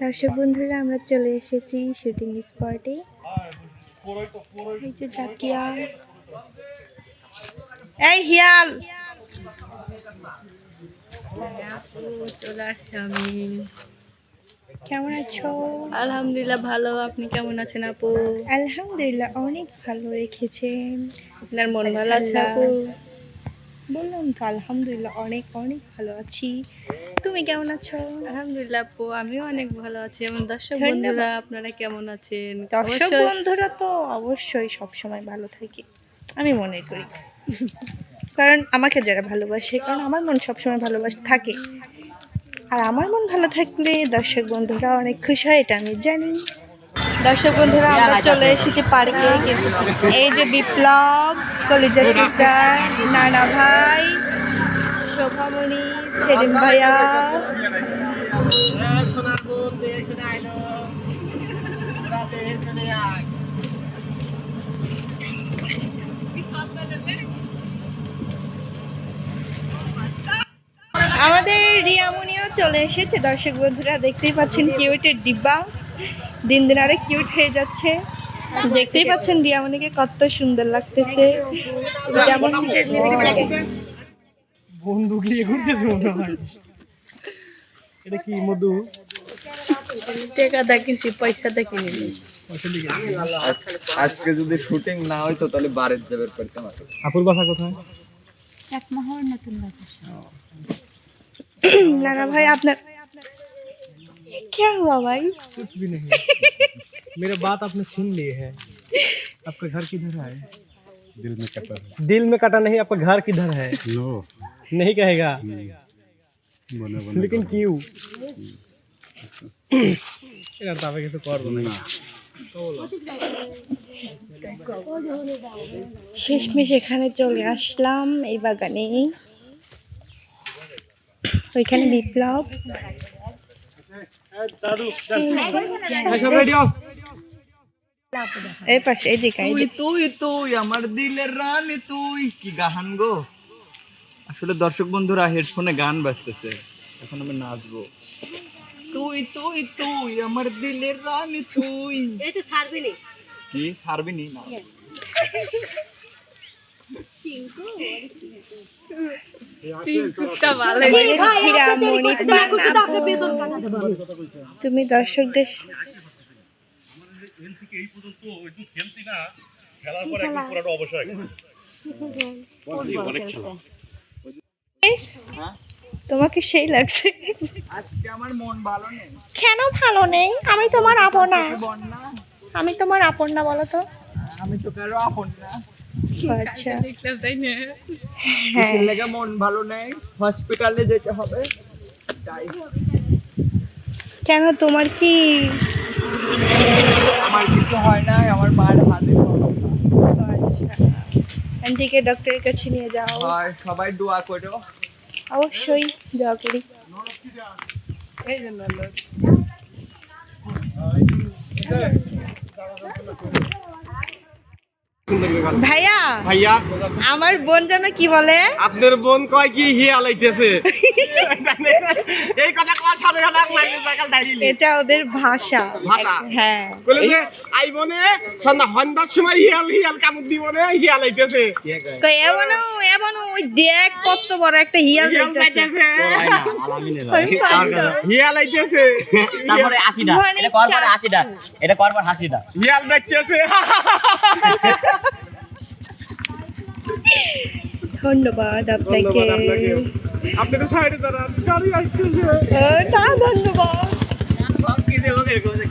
দর্শক বন্ধুরা আমরা চলে এসেছি শুটিং স্পটে এই যে জাকিয়া। এই হিয়াল! চলে আসছি আমি কেমন আছো? আলহামদুলিল্লাহ ভালো। আপনি কেমন আছেন আপু? আলহামদুলিল্লাহ অনেক ভালো রেখেছেন। আপনার মন ভালো আছে আপু? বললাম তো আলহামদুলিল্লাহ অনেক অনেক ভালো আছি। তুমি কেমন আছো? আলহামদুলিল্লাহ আপু আমিও অনেক ভালো আছি। এবং দর্শক বন্ধুরা আপনারা কেমন আছেন? দর্শক বন্ধুরা তো অবশ্যই সবসময় ভালো থাকে। আমি মনে করি। কারণ আমাকে যারা ভালোবাসে কারণ আমার মন সবসময় ভালোবাসে থাকে। আর আমার মন ভালো থাকলে দর্শক বন্ধুরা অনেক খুশি হয় এটা আমি জানি। দর্শক বন্ধুরা আমরা চলে এসেছি পার্কে। কিন্তু এই যে বিপ্লব কলিজা টিচার নানা ভাই। সেলিম ভাইয়া। আমাদের রিয়ামনিও চলে এসেছে। দর্শক বন্ধুরা, দেখতেই পাচ্ছেন কিউটের ডিব্বা। দিন দিন আরে কিউট হয়ে যাচ্ছে। দেখতেই পাচ্ছেন রিয়ামনিকে কত সুন্দর লাগতেছে। যেমন বন্দুক নিয়ে ঘুরতেছে মনে হয় এটা কি মধু টাকা দেখিছি পয়সা দেখিনি আজকে যদি শুটিং না হইতো তাহলে বারের যাবে করতাম আর আপুর বাসা কোথায় নানা ভাই আপনার क्या हुआ भाई कुछ भी नहीं मेरा बात आपने छीन लिए है आपका घर किधर है दिल में कटर दिल में कटा नहीं आपका घर किधर है नो नहीं कहेगा বনে लेकिन क्यों এরা তবে কিছু করবো না শেষমেশ এখানে চলে আসলাম এই বাগানে ওইখানে বিপ্লব সব রেডি হও এই পাশে তুই তুই তুই আমার দিলের রানী তুই কি গান গো আসলে দর্শক বন্ধুরা হেডফোনে গান বাজতেছে এখন আমি নাচবো তুই তুই তুই আমার দিলের রানী তুই কি ছাড়বি নি না দর্শকদের তোমাকে সেই লাগছে। আজকে আমার মন ভালো নেই। কেন ভালো নেই? আমি তোমার আপন না। আমি তোমার আপন না বলো তো। আমি তো কারও আপন না। আচ্ছা। দেখলাম তাই না হ্যাঁ লেগে মন ভালো নেই? হসপিটালে যেতে হবে। তাই কেন তোমার কি আমার কিছু হয় না আমার মার হাতে আচ্ছা। আন্টিকে ডক্টরের কাছে নিয়ে যাও। আর সবাই দোয়া করো। অবশ্যই দোয়া করি। এই জন্য। ভাইয়া ভাইয়া আমার বোন যেন কি বলে? আপনার বোন কয় কি হিয়া লাইতেছে? এই কথা কওয়ার সাথে সাথে এটা ওদের ভাষা। ভাষা? হ্যাঁ। বলে যে আই বনে সন্ধ্যা সন্ধ্যার সময় হিয়াল হিয়াল দিব না হিয়া লাইতেছে। কই ওই দেখ কত বড় একটা হিয়াল হিয়াল যাইতেছে যাইতেছে হিয়া লাইতেছে। তারপরে আশিটা মানে এটা এটা হাসিটা। হিয়াল দেখতেছে। ধন্যবাদ আপনাকে। ধন্যবাদ আপনাদের সাইডে দাঁড়ান গাড়ি আসতেছে। না ধন্যবাদ।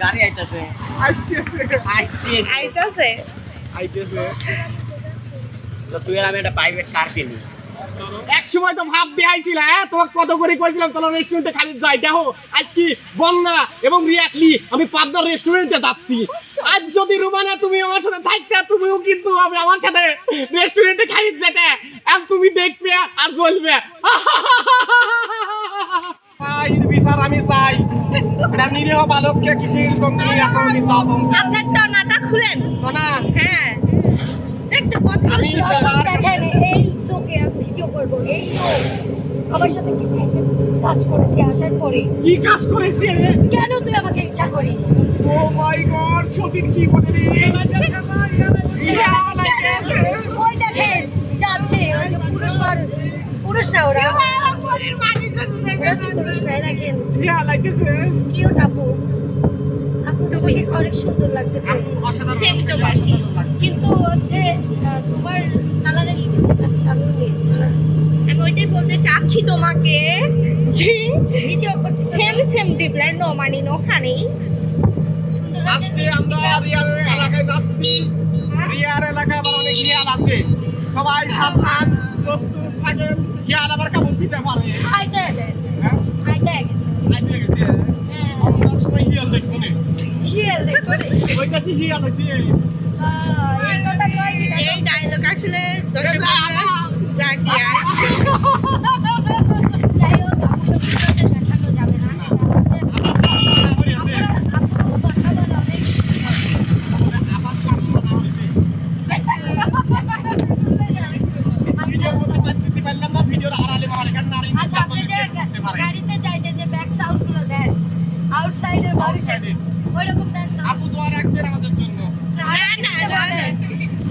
গাড়ি আইতাছে। আসতেছে। আইতাছে। তো তুই আর আমি একটা প্রাইভেট কার কিনি এক সময় তো ভাব দেখাইছিল হ্যাঁ তোমাকে কত করে কইছিলাম? চলো রেস্টুরেন্টে খালি যাই দেখো আজ কি বন্যা এবং রিয়াকলি আমি পাবনার রেস্টুরেন্টে যাচ্ছি। আজ যদি রুমানা তুমি আমার সাথে থাকতে তুমিও কিন্তু হবে আমার সাথে রেস্টুরেন্টে খাই যেতে। আর তুমি দেখবে আর জ্বলবে। বিচার আমি চাই। এটা নিরীহ বালককে কিসের জন্য এত নির্যাতন আপনার টনাটা খুলেন। না হ্যাঁ। দেখতে কত আমি শালা- দেখেন এই তোকে আমি ভিডিও করব এই তো আমার সাথে কি কাজ করেছে আসার পরে? কি কাজ করেছি রে কেন তুই আমাকে মতির কি বলে রে? ওই দেখেন যাচ্ছে ওই যে পুরুষ মানুষ পুরুষ না ওরা। পুরুষ নাই দেখেন। কিউট আপু? আপু তোমাকে অনেক সুন্দর লাগতেছে। অসাধারণ অসাধারণ লাগছে কিন্তু হচ্ছে তোমার কালারের লিপস্টিক আছে আমি নিয়েছি। বলতে চাচ্ছি তোমাকে যে ভিডিও করতে সেম সেম ডিপ্লার নো মানি নো হানি। সুন্দর আজকে আমরা রিয়ার এলাকায় যাচ্ছি। রিয়ার এলাকায় আবার অনেক হিয়াল আছে। সবাই সাবধান প্রস্তুত থাকেন। আবার দিতে পারে। হাইটা গেছে হ্যাঁ? গেছে আজ গেছে হ্যাঁ। অন্য হিয়াল দেখব না। শিয়াল দেখো ওই কাছে হিয়াল আছে। হ্যাঁ এই কথা কয় কি এই ডায়লগ আসলে যা আর না না আউটসাইডের বডি Outside-এ। ওই রকম দেন তো আপু দোয়া রাখবেন আমাদের জন্য না না না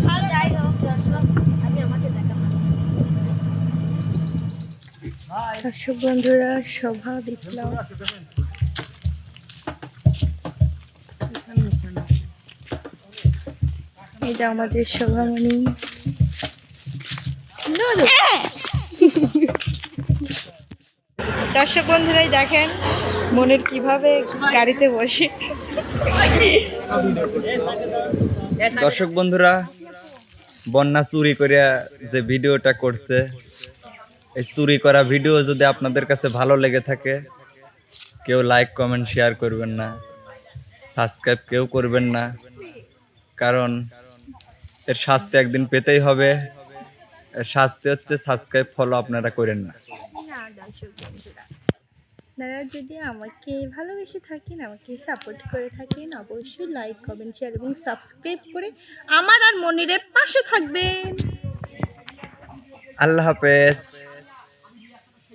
ভালো যাই হোক দর্শক আমি আমাকে দর্শক বন্ধুরা, সভা দেখলাম এটা আমাদের সভামণি। দর্শক বন্ধুরাই দেখেন, মনের কীভাবে গাড়িতে বসে। দর্শক বন্ধুরা, বন্যা চুরি করে যে ভিডিওটা করছে এই চুরি করা ভিডিও যদি আপনাদের কাছে ভালো লেগে থাকে কেউ লাইক কমেন্ট শেয়ার করবেন না। সাবস্ক্রাইব কেউ করবেন না। কারণ এর শাস্তি একদিন পেতেই হবে। এর শাস্তি হচ্ছে সাবস্ক্রাইব ফলো আপনারা করেন না। আপনারা যদি আমাকে ভালোবেসে থাকেন আমাকে সাপোর্ট করে থাকেন অবশ্যই লাইক কমেন্ট শেয়ার এবং সাবস্ক্রাইব করে আমার আর মনিরের পাশে থাকবেন। আল্লাহ হাফেজ।